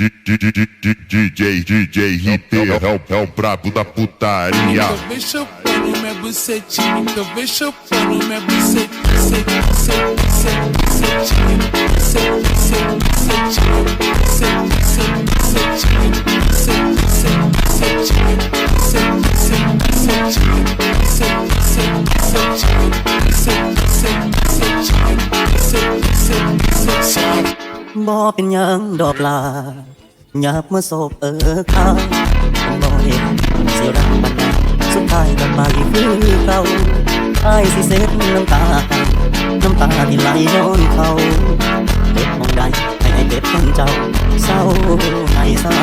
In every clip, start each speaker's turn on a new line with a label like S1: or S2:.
S1: DJ, DJ, é o, é o brabo da putaria.
S2: Então vem chupando minha bucetinha, então vem chupando minha bucetinha,
S3: บ่เป็นหยังดอกลาหยับเมาโศบเออข้างบ่เห็นเสียวดังบันสุดท้ายก็ไปคือเก่าไอ้ายสิเซ็ดน้ำตา น้ำตาที่ไหลย้อนเขาเก็บมองใดให้ไอ้เก็บคนเจ้าเศร้าให้สา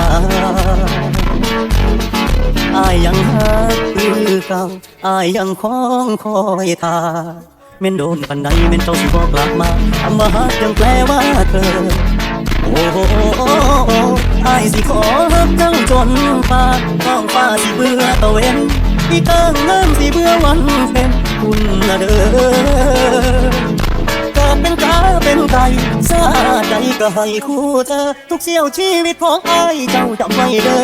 S3: อายยังหักคือเก่าอายยังคองคอยทา เม่นโดนปันใดเม่นเจ้าสิบอกกลับมาคำว่าฮักยังแปลว่าเธอ โอ้โหอายสิขอฮักจังจนฟ้าท้องฟ้าสิเบื่อตะเวนอีกเติงน้ำสิเบื่อวันเพ็ญคุณละเด้อกิดเป็นกาเป็นไก่ซาใจก็ให้คู่เธอ ทุกเสี้ยวชีวิตของไอ้เจ้าจำไว้เด้อ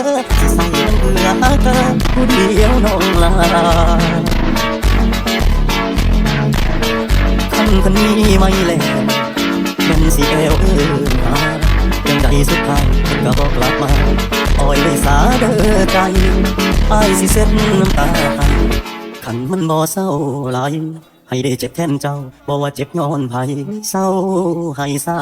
S3: ใส่มันเพื่อเธอผู้เดียวน้องลา คนนี้ไม่แล้วเป็นสีเอวเอินหายังใจสุดท้ายก็บอกกลับมาอ่อยเลยสาเด้อใจอ้ายสิเซ็นน้ำตาขันมันบ่เศร้าหลายให้ได้เจ็บแทนเจ้าบอกว่าเจ็บย้อนไผเศร้าให้สา